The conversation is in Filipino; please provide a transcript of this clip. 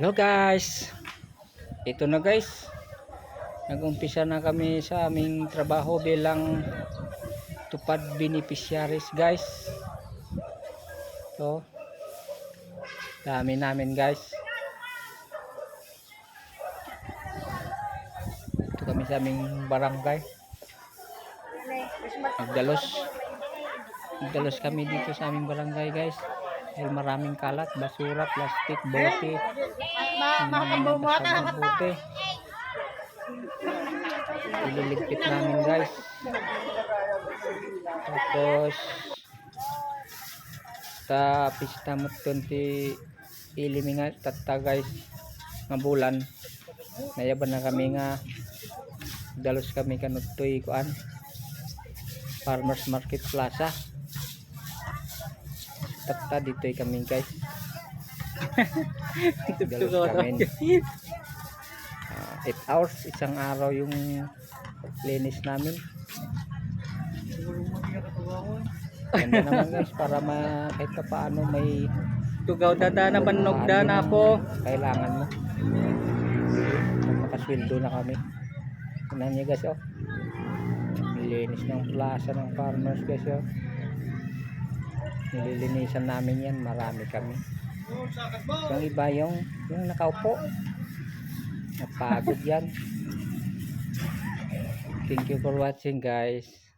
Hello guys. Ito na guys. Nag-umpisa na kami sa aming trabaho bilang tupad beneficiaries guys. So, dami namin guys. Ito kami sa aming barangay. Nagdalos. Nagdalos kami dito sa aming barangay guys. Dahil maraming kalat, basura, plastic, bote. Mga bote. Ililigpit namin guys. Tapos sa pista mo ti iliminga tatta guys. Nga bulan nayaban na kami nga. Dalos kami kanudtoy kuan. Farmers market plaza tatta dito'y kami guys dalos kami 8 hours isang araw yung linis namin. Ganda naman guys para ma kahit pa paano may Tugaw dada na banog da na po. kailangan mo. Pag makasweldo na kami. Tingnan niyo guys oh. Nilinis ng plaza ng farmers guys oh nililinisan namin yan marami kami. Yung iba yung yung nakaupo. Napagod yan. Thank you for watching guys